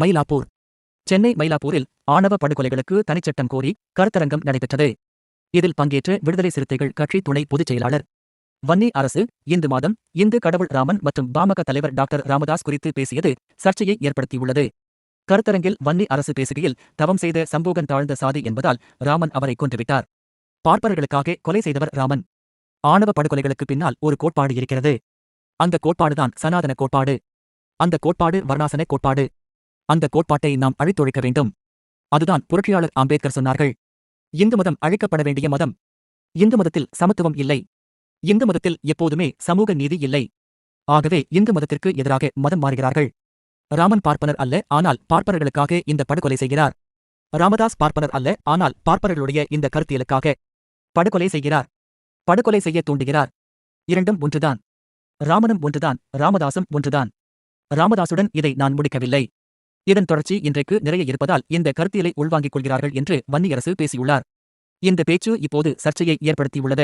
மயிலாப்பூர். சென்னை மயிலாப்பூரில் ஆணவ படுகொலைகளுக்கு தனிச்சட்டம் கோரி கருத்தரங்கம் நடைபெற்றது. இதில் பங்கேற்ற விடுதலை சிறுத்தைகள் கட்சி துணை பொதுச் செயலாளர். வன்னி அரசு இந்து மாதம் இந்து கடவுள் ராமன் மற்றும் பாமக தலைவர் டாக்டர் ராமதாஸ் குறித்து பேசியது சர்ச்சையை ஏற்படுத்தியுள்ளது. கருத்தரங்கில் வன்னி அரசு பேசுகையில் தவம் செய்த சம்பூகன் தாழ்ந்த சாதி என்பதால் ராமன் அவரை கொன்றுவிட்டார். பார்ப்பர்களுக்காக கொலை செய்தவர் ராமன். ஆணவ படுகொலைகளுக்கு பின்னால் ஒரு கோட்பாடு இருக்கிறது. அந்த கோட்பாடுதான் சனாதன கோட்பாடு. அந்த கோட்பாடு வர்ணாசன கோட்பாடு. அந்த கோட்பாட்டை நாம் அழித்தொழிக்க வேண்டும். அதுதான் புரட்சியாளர் அம்பேத்கர் சொன்னார்கள். இந்து மதம் அழைக்கப்பட வேண்டிய மதம். இந்து மதத்தில் சமத்துவம் இல்லை. இந்து மதத்தில் எப்போதுமே சமூக நீதி இல்லை. ஆகவே இந்து மதத்திற்கு எதிராக மதம் மாறுகிறார்கள். ராமன் பார்ப்பனர் அல்ல ஆனால் பார்ப்பனர்களுக்காக இந்த படுகொலை செய்கிறார். ராமதாஸ் பார்ப்பனர் அல்ல ஆனால் பார்ப்பனர்களுடைய இந்த கருத்தியலுக்காக படுகொலை செய்கிறார். படுகொலை செய்ய தூண்டுகிறார். இரண்டும் ஒன்றுதான். ராமனும் ஒன்றுதான் ராமதாசும் ஒன்றுதான். ராமதாசுடன் இதை நான் முடிக்கவில்லை. இதன் தொடர்ச்சி இன்றைக்கு நிறைய இருப்பதால் இந்த கருத்தியலை உள்வாங்கிக் கொள்கிறார்கள் என்று வன்னியரசு பேசியுள்ளார். இந்த பேச்சு இப்போது சர்ச்சையை ஏற்படுத்தியுள்ளது.